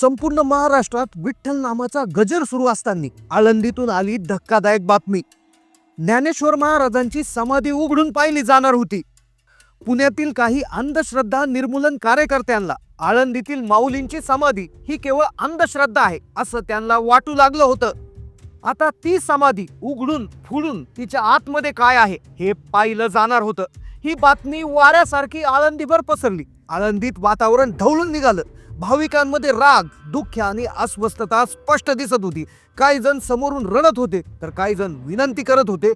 संपूर्ण महाराष्ट्रात विठ्ठल नामाचा गजर सुरू असताना आळंदीतून आली धक्कादायक बातमी. ज्ञानेश्वर महाराजांची समाधी उघडून पाहिली जाणार होती. पुण्यातील काही अंधश्रद्धा निर्मूलन कार्यकर्त्यांना आळंदीतील माऊलींची समाधी ही केवळ अंधश्रद्धा आहे असं त्यांना वाटू लागलं होतं. आता ती समाधी उघडून फुडून तिच्या आतमध्ये काय आहे हे पाहिलं जाणार होतं. ही बातमी वाऱ्यासारखी आळंदीभर पसरली. आळंदीत वातावरण ढवळून निघालं. भाविकांमध्ये राग दुःख आणि अस्वस्थता स्पष्ट दिसत होती. काही जण समोरून रडत होते तर काही जण विनंती करत होते.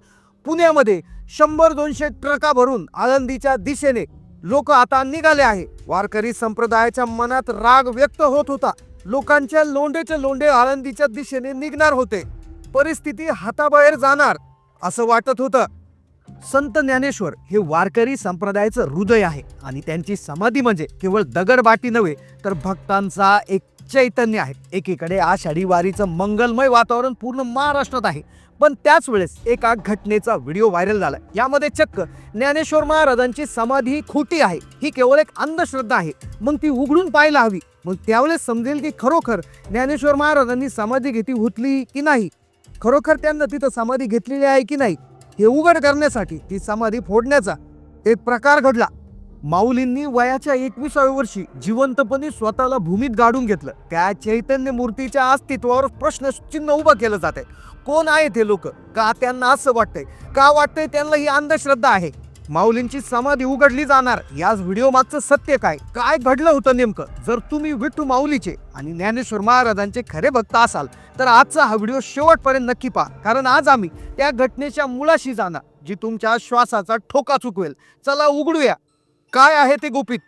पुण्यामध्ये शंभर दोनशे ट्रका भरून आळंदीच्या दिशेने लोक आता निघाले आहे. वारकरी संप्रदायाच्या मनात राग व्यक्त होत होता. लोकांच्या लोंडेचे लोंडे आळंदीच्या दिशेने निघणार होते. परिस्थिती हाताबाहेर जाणार असं वाटत होतं. संत ज्ञानेश्वर हे वारकरी संप्रदायाचं हृदय आहे आणि त्यांची समाधी म्हणजे केवळ दगडबाटी नव्हे तर भक्तांचा एक चैतन्य आहे. एकीकडे आषाढी वारीचं मंगलमय वातावरण पूर्ण महाराष्ट्रात आहे. पण त्याच वेळेस एका घटनेचा व्हिडिओ व्हायरल झाला यामध्ये चक्क ज्ञानेश्वर महाराजांची समाधी खोटी आहे. ही केवळ एक अंधश्रद्धा आहे. मग ती उघडून पाहायला हवी. मग त्यावेळेस समजेल की खरोखर ज्ञानेश्वर महाराजांनी समाधी घेतली होतली की नाही? खरोखर त्यांना तिथं समाधी घेतलेली आहे की नाही? हे उघड करण्यासाठी ती समाधी फोडण्याचा एक प्रकार घडला. माऊलींनी वयाच्या एकविसाव्या वर्षी जिवंतपणे स्वतःला भूमीत गाडून घेतलं. त्या चैतन्य मूर्तीच्या अस्तित्वावर प्रश्नचिन्ह उभं केलं जात आहे कोण आहेत हे लोक? का त्यांना असं वाटतंय? का वाटतंय त्यांना ही अंधश्रद्धा आहे? माऊलींची समाधी उघडली जाणार. याच व्हिडिओ मागचं सत्य काय? काय घडलं होतं नेमकं? जर तुम्ही विठ्ठू माऊलीचे आणि ज्ञानेश्वर महाराजांचे खरे भक्त असाल तर आजचा हा व्हिडिओ शेवटपर्यंत नक्की पहा. कारण आज आम्ही त्या घटनेच्या मुळाशी जाणार जी तुमच्या श्वासाचा ठोका चुकवेल. चला उघडूया. काय आहे ते गुपित?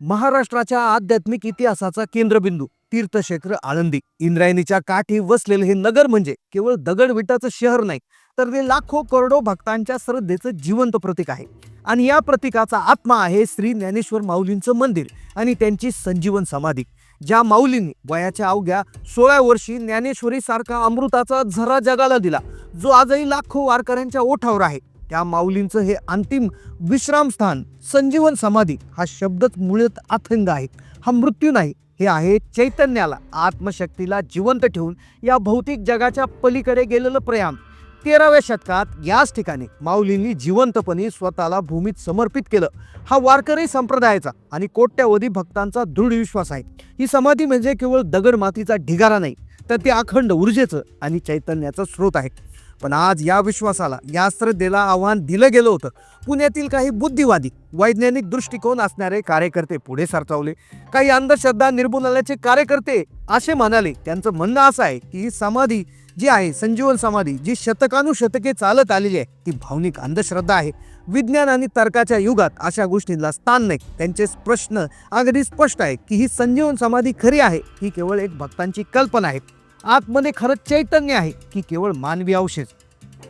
महाराष्ट्राच्या आध्यात्मिक इतिहासाचा केंद्रबिंदू तीर्थक्षेत्र आळंदी. इंद्रायणीच्या काठी वसलेले हे नगर म्हणजे केवळ दगडविटाचं शहर नाही तर ते लाखो करोडो भक्तांच्या श्रद्धेचं जिवंत प्रतीक आहे. आणि या प्रतीकाचा आत्मा आहे श्री ज्ञानेश्वर माऊलींचं मंदिर आणि त्यांची संजीवन समाधी ज्या माऊलींनी वयाच्या अवघ्या सोळा वर्षी ज्ञानेश्वरी सारखा अमृताचा झरा जगाला दिला जो आजही लाखो वारकऱ्यांच्या ओठावर आहे. त्या माऊलींचं हे अंतिम विश्रामस्थान संजीवन समाधी हा शब्दच मुळात अथंग आहे. हा मृत्यू नाही हे आहे चैतन्याला आत्मशक्तीला जिवंत ठेवून या भौतिक जगाच्या पलीकडे गेलेलं प्रयाण. तेराव्या शतकात याच ठिकाणी माऊलींनी जिवंतपणे स्वतःला भूमीत समर्पित केलं. हा वारकरी संप्रदायाचा आणि कोट्यावधी भक्तांचा दृढ विश्वास आहे. ही समाधी म्हणजे केवळ दगड मातीचा ढिगारा नाही तर ते अखंड ऊर्जेचं आणि चैतन्याचं स्रोत आहे. पण आज या विश्वासाला या श्रद्धेला आव्हान दिलं गेलं होतं. पुण्यातील काही बुद्धिवादी वैज्ञानिक दृष्टिकोन असणारे कार्यकर्ते पुढे सरसावले काही अंधश्रद्धा निर्मूलनाचे कार्यकर्ते असे म्हणाले त्यांचं म्हणणं असं आहे की ही समाधी जी आहे संजीवन समाधी जी शतकानुशतके चालत आलेली आहे ती भावनिक अंधश्रद्धा आहे. विज्ञान आणि तर्काच्या युगात अशा गोष्टींना स्थान नाही. त्यांचे प्रश्न अगदी स्पष्ट आहे की ही संजीवन समाधी खरी आहे ही केवळ एक भक्तांची कल्पना आहे. आतमध्ये खरंच चैतन्य आहे की केवळ मानवी अवशेष.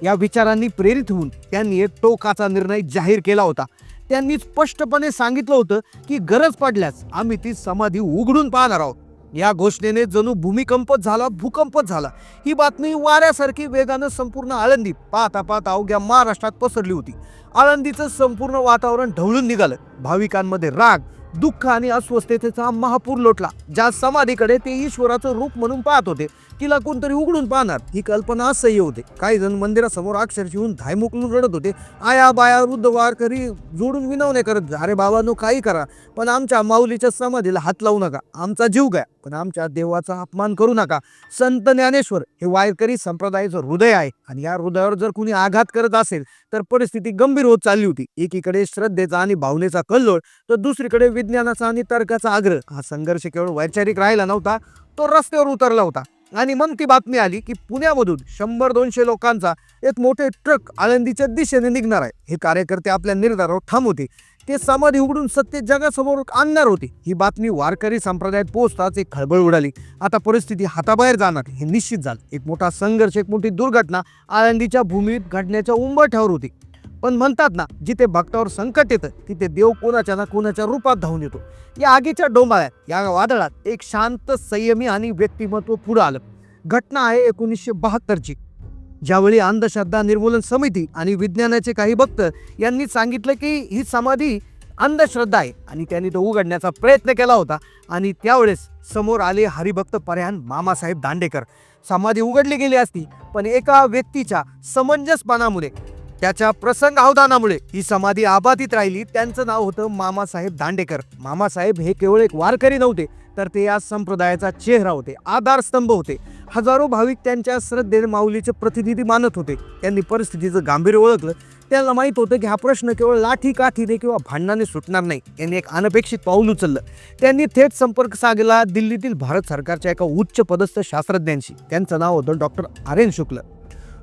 या विचारांनी प्रेरित होऊन त्यांनी एक टोकाचा निर्णय जाहीर केला होता. त्यांनी स्पष्टपणे सांगितलं होतं की गरज पडल्यास आम्ही ती समाधी उघडून पाहणार आहोत. या घोषणेने जणू भूमिकंपच झाला भूकंपच झाला. ही बातमी वाऱ्यासारखी वेगानं संपूर्ण आळंदी पाहता पाहता अवघ्या महाराष्ट्रात पसरली होती. आळंदीचं संपूर्ण वातावरण ढवळून निघालं. भाविकांमध्ये राग दुःख आणि अस्वस्थतेचा महापूर लोटला ज्या समाधीकडे ते ईश्वराचं रूप म्हणून पाहत होते. तिला कोणतरी उघडून पाहणार ही कल्पना असह्य होते. काही जण मंदिरासमोर अक्षरश येऊन धायमुकलून रडत होते. आया बाया वृद्ध वारकरी जोडून विनवणे करत अरे बाबांनो काही करा. पण आमच्या माऊलीच्या समाधीला हात लावू नका. आमचा जीव काय पण आमच्या देवाचा अपमान करू नका. संत ज्ञानेश्वर हे वारकरी संप्रदायाचं हृदय आहे आणि या हृदयावर जर कुणी आघात करत असेल तर परिस्थिती गंभीर होत चालली होती. एकीकडे श्रद्धेचा आणि भावनेचा कल्लोळ तर दुसरीकडे विज्ञानाचा आणि तर्काचा आग्रह. हा संघर्ष केवळ वैचारिक राहिला नव्हता तो रस्त्यावर उतरला होता. आणि मग ती बातमी आली की पुण्यामधून शंभर दोनशे लोकांचा एक मोठे ट्रक आळंदीच्या दिशेने निघणार आहे. हे कार्यकर्ते आपल्या निर्धारावर ठाम होते. ते समाधी उघडून सत्य जगासमोर आणणार होते. ही बातमी वारकरी संप्रदायात पोहोचताच एक खळबळ उडाली. आता परिस्थिती हाताबाहेर जाणार हे निश्चित झालं. एक मोठा संघर्ष एक मोठी दुर्घटना आळंदीच्या भूमीत घडण्याच्या उंबरठ्यावर होती. पण म्हणतात ना जिथे भक्तावर संकट येतं तिथे देव कोणाच्या ना कोणाच्या रूपात धावून येतो. या आगीच्या डोंबाळ्यात या वादळात एक शांत संयमी आणि व्यक्तिमत्व पुढं आलं. घटना आहे एकोणीसशे बहात्तरची. ज्यावेळी अंधश्रद्धा निर्मूलन समिती आणि विज्ञानाचे काही भक्त यांनी सांगितलं की ही समाधी अंधश्रद्धा आहे आणि त्यांनी तो उघडण्याचा प्रयत्न केला होता. आणि त्यावेळेस समोर आले हरिभक्त पर्यान मामासाहेब दांडेकर. समाधी उघडली गेली असती पण एका व्यक्तीच्या समंजसपणामुळे त्याच्या प्रसंग अवधानामुळे ही समाधी आबाधित राहिली. त्यांचं नाव होतं मामासाहेब दांडेकर. मामासाहेब हे केवळ एक वारकरी नव्हते तर ते या संप्रदायाचा चेहरा होते आधारस्तंभ होते. हजारो भाविक त्यांच्या श्रद्धेने माऊलीचे प्रतिनिधी मानत होते. त्यांनी परिस्थितीचं गांभीर्य ओळखलं त्यांना माहीत होतं की हा प्रश्न केवळ लाठी काठीने किंवा भांडणाने सुटणार नाही. यांनी एक अनपेक्षित पाऊल उचललं. त्यांनी थेट संपर्क साधला दिल्लीतील भारत सरकारच्या एका उच्च पदस्थ शास्त्रज्ञांशी. त्यांचं नाव होतं डॉक्टर आर्यन शुक्ल.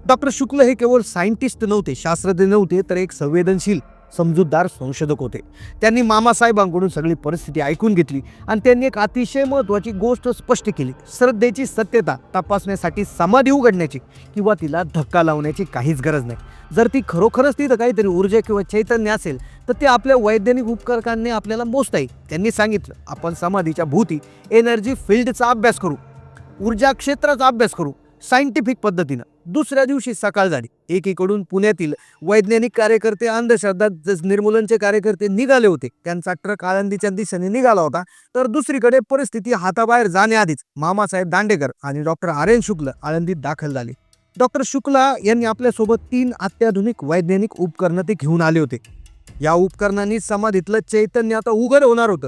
डॉक्टर शुक्ल हे केवळ सायंटिस्ट नव्हते शास्त्रज्ञ नव्हते तर एक संवेदनशील समजूतदार संशोधक होते. त्यांनी मामासाहेबांकडून सगळी परिस्थिती ऐकून घेतली आणि त्यांनी एक अतिशय महत्त्वाची गोष्ट स्पष्ट केली. श्रद्धेची सत्यता तपासण्यासाठी समाधी उघडण्याची किंवा तिला धक्का लावण्याची काहीच गरज नाही. जर ती खरोखरच तिथं काहीतरी ऊर्जा किंवा चैतन्य असेल तर ते आपल्या वैज्ञानिक उपकरकांनी आपल्याला मोजता येईल त्यांनी सांगितलं आपण समाधीच्या भूती एनर्जी फील्डचा अभ्यास करू. ऊर्जा क्षेत्राचा अभ्यास करू. सायंटिफिक पद्धतीनं. दुसऱ्या दिवशी सकाळ झाली. एकीकडून पुण्यातील वैज्ञानिक कार्यकर्ते अंधश्रद्धा ज- निर्मूलनचे कार्यकर्ते निघाले होते. त्यांचा ट्रक आळंदीच्या दिशेने निघाला होता. तर दुसरीकडे परिस्थिती हाताबाहेर जाण्याआधीच मामासाहेब दांडेकर आणि डॉक्टर आर एन शुक्ल आळंदीत दाखल झाले. डॉक्टर शुक्ला यांनी आपल्यासोबत तीन अत्याधुनिक वैज्ञानिक उपकरणं ते घेऊन आले होते. या उपकरणांनी समाधीतलं चैतन्य आता उघड होणार होतं.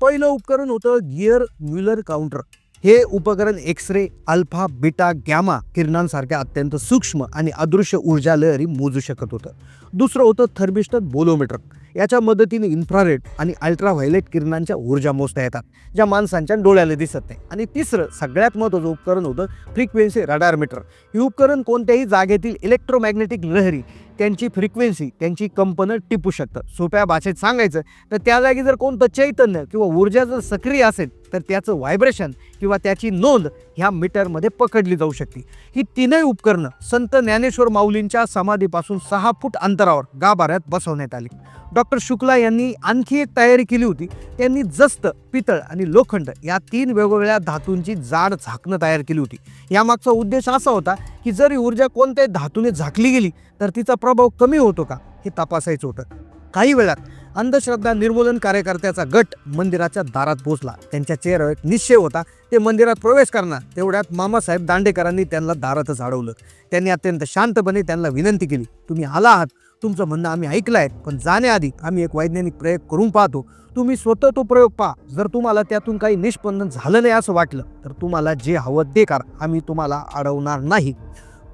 पहिलं उपकरण होतं गिअर म्युलर काउंटर. हे उपकरण X ray alpha beta gamma किरणांसारख्या अत्यंत सूक्ष्म आणि अदृश्य ऊर्जा लहरी मोजू शकत होतं. दुसरं होतं थर्मिस्टर बोलोमीटर. याच्या मदतीने इन्फ्रारेड आणि अल्ट्राव्हायलेट किरणांच्या ऊर्जा मोजता येतात ज्या माणसांच्या डोळ्याला दिसत नाही. आणि तिसरं सगळ्यात महत्त्वाचं उपकरण होतं फ्रिक्वेन्सी रडार मीटर. हे उपकरण कोणत्याही जागेतील इलेक्ट्रोमॅग्नेटिक लहरी त्यांची फ्रिक्वेन्सी त्यांची कंपनं टिपू शकतं सोप्या भाषेत सांगायचं तर त्या जागी जर कोणतं चैतन्य किंवा ऊर्जा जर सक्रिय असेल तर त्याचं व्हायब्रेशन किंवा त्याची नोंद ह्या मीटरमध्ये पकडली जाऊ शकते. ही तीनही उपकरणं संत ज्ञानेश्वर माऊलींच्या समाधीपासून सहा फूट अंतरावर गाभाऱ्यात बसवण्यात आली. डॉक्टर शुक्ला यांनी आणखी एक तयारी केली होती. त्यांनी जस्त पितळ आणि लोखंड या तीन वेगवेगळ्या धातूंची जाड झाकणं तयार केली होती. यामागचा उद्देश असा होता की जर ही ऊर्जा कोणत्याही धातूने झाकली गेली तर तिचा प्रभाव कमी होतो का हे तपासायचं होतं. काही वेळात अंधश्रद्धा निर्मूलन कार्यकर्त्याचा गट मंदिराच्या दारात पोहोचला. त्यांच्या चेहऱ्यावर एक निश्चय होता ते मंदिरात प्रवेश करणार. तेवढ्यात मामासाहेब दांडेकरांनी त्यांना दारातच अडवलं. त्यांनी अत्यंत शांतपणे त्यांना विनंती केली तुम्ही आला आहात. तुमचं म्हणणं आम्ही ऐकलं आहे पण जाण्याआधी आम्ही एक वैज्ञानिक प्रयोग करून पाहतो. तुम्ही स्वतः तो प्रयोग पहा. जर तुम्हाला त्यातून काही निष्पन्न झालं नाही असं वाटलं तर तुम्हाला जे हवं ते करा. आम्ही तुम्हाला अडवणार नाही.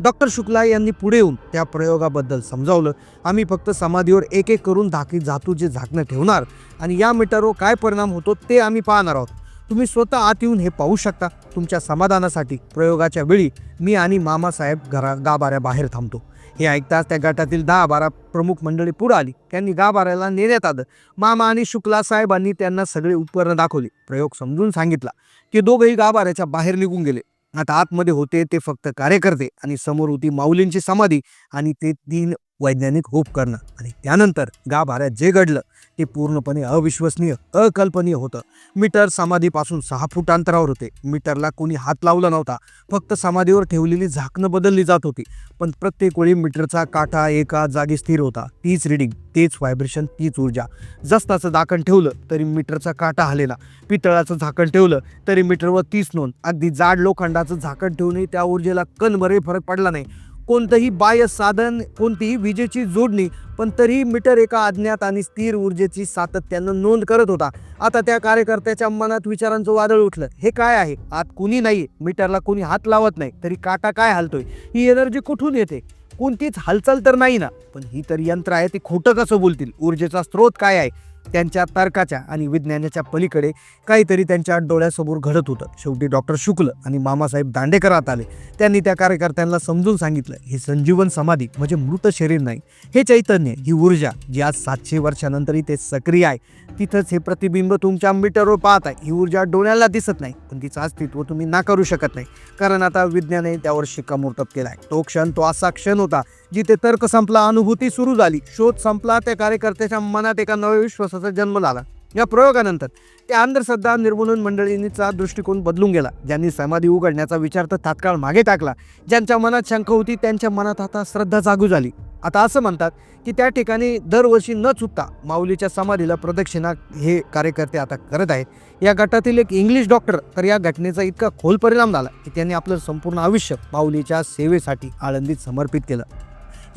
डॉक्टर शुक्ला यांनी पुढे येऊन त्या प्रयोगाबद्दल समजावलं. आम्ही फक्त समाधीवर एक एक करून धाकी धातूचे झाकणं ठेवणार आणि या मीटरवर काय परिणाम होतो ते आम्ही पाहणार आहोत. तुम्ही स्वतः आत येऊन हे पाहू शकता. तुमच्या समाधानासाठी प्रयोगाच्या वेळी मी आणि मामासाहेब घरा गाभाऱ्या बाहेर थांबतो. हे ऐकताच त्या गटातील दहा बारा प्रमुख मंडळी पुढे आली. त्यांनी गाभाऱ्याला नेण्यात आलं. मामा आणि शुक्ला साहेबांनी त्यांना सगळे उपकरणं दाखवली. प्रयोग समजून सांगितला की दोघंही गाभाऱ्याच्या बाहेर निघून गेले. आता आतमध्ये होते ते फक्त कार्यकर्ते आणि समोर होती माऊलींची समाधी आणि ते तीन वैज्ञानिक उपकरणं आणि त्यानंतर गाभाऱ्यात जे घडलं ते पूर्णपणे अविश्वसनीय अकल्पनीय होतं. मीटर समाधीपासून सहा फूट अंतरावर होते. मीटरला कोणी हात लावला नव्हता. फक्त समाधीवर ठेवलेली झाकणं बदलली जात होती. पण प्रत्येक वेळी मीटरचा काटा एका जागी स्थिर होता. तीच रिडिंग तेच व्हायब्रेशन तीच ऊर्जा. जस्ताचं झाकण ठेवलं तरी मीटरचा काटा हलेला. पितळाचं झाकण ठेवलं तरी मीटरवर तीच नोंद. अगदी जाड लोखंडाचं झाकण ठेवूनही त्या ऊर्जेला कणभरही फरक पडला नाही. कोणतंही बाह्य साधन कोणतीही विजेची जोडणी पण तरीही मीटर एका अज्ञात आणि स्थिर ऊर्जेची सातत्यानं नोंद करत होता. आता त्या कार्यकर्त्याच्या मनात विचारांचं वादळ उठलं. हे काय आहे? आत कुणी नाही मीटरला कोणी हात लावत नाही. तरी काटा काय हलतोय? ही एनर्जी कुठून येते? कोणतीच हालचाल तर नाही ना. पण ही तर यंत्र आहे ते खोटं कसं बोलतील? ऊर्जेचा स्रोत काय आहे? त्यांच्या तर्काच्या आणि विज्ञानाच्या पलीकडे काहीतरी त्यांच्या डोळ्यासमोर घडत होतं. शेवटी डॉक्टर शुक्ल आणि मामासाहेब दांडेकर आत आले. त्यांनी त्या कार्यकर्त्यांना समजून सांगितलं हे संजीवन समाधी म्हणजे मृत शरीर नाही हे चैतन्य ही ऊर्जा जी आज सातशे वर्षानंतरही ते सक्रिय आहे. तिथंच हे प्रतिबिंब तुमच्या मीटरवर पाहत आहे. ही ऊर्जा डोळ्याला दिसत नाही पण तिचं अस्तित्व तुम्ही नाकारू शकत नाही. कारण आता विज्ञानाने त्यावर शिक्कामोर्तब केला आहे तो क्षण तो असा क्षण होता जिथे तर्क संपला अनुभूती सुरू झाली शोध संपला त्या कार्यकर्त्याच्या मनात एका नव्या विश्वासाचा जन्म झाला. या प्रयोगानंतर त्या अंधश्रद्धा निर्मूलन मंडळींचा दृष्टिकोन बदलून गेला. ज्यांनी समाधी उघडण्याचा विचार तर तात्काळ मागे टाकला. ज्यांच्या मनात शंका होती त्यांच्या मनात आता श्रद्धा जागू झाली. आता असं म्हणतात की त्या ठिकाणी दरवर्षी न चुकता माऊलीच्या समाधीला प्रदक्षिणा हे कार्यकर्ते आता करत आहेत. या गटातील एक इंग्लिश डॉक्टर तर या घटनेचा इतका खोल परिणाम झाला की त्यांनी आपलं संपूर्ण आयुष्य माऊलीच्या सेवेसाठी आळंदीत समर्पित केलं.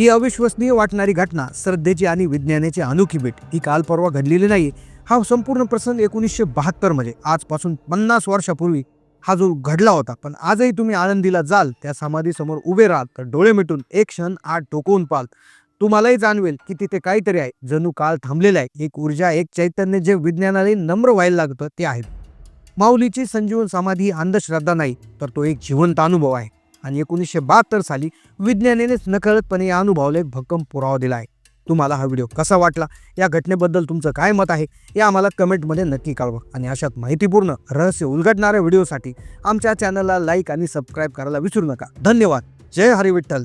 ही अविश्वसनीय वाटणारी घटना श्रद्धेची आणि विज्ञानाची अनोखी भेट. ही काल परवा घडलेली नाही हा संपूर्ण प्रसंग एकोणीसशे बहात्तरमध्ये आजपासून पन्नास वर्षापूर्वी हा जो घडला होता. पण आजही तुम्ही आनंदीला जाल त्या समाधीसमोर उभे राहाल तर डोळे मिटून एक क्षण आत ठोकवून पाल तुम्हालाही जाणवेल की तिथे काहीतरी आहे. जणू काळ थांबलेला आहे. एक ऊर्जा एक चैतन्य जे विज्ञानाला नम्र व्हायला लागतं ते आहे. माऊलीची संजीवन समाधी ही अंधश्रद्धा नाही तर तो एक जिवंत अनुभव आहे. आणि एकोणीसशे बहात्तर साली विज्ञानेनेच नकळतपणे या अनुभवाला एक भक्कम पुरावा दिला आहे तुम्हाला हा व्हिडिओ कसा वाटला? या घटनेबद्दल तुमचं काय मत आहे? हे आम्हाला कमेंटमध्ये नक्की कळवा आणि अशात माहितीपूर्ण रहस्य उलगडणाऱ्या व्हिडिओसाठी आमच्या चॅनलला लाईक आणि सबस्क्राईब करायला विसरू नका. धन्यवाद. जय हरी विठ्ठल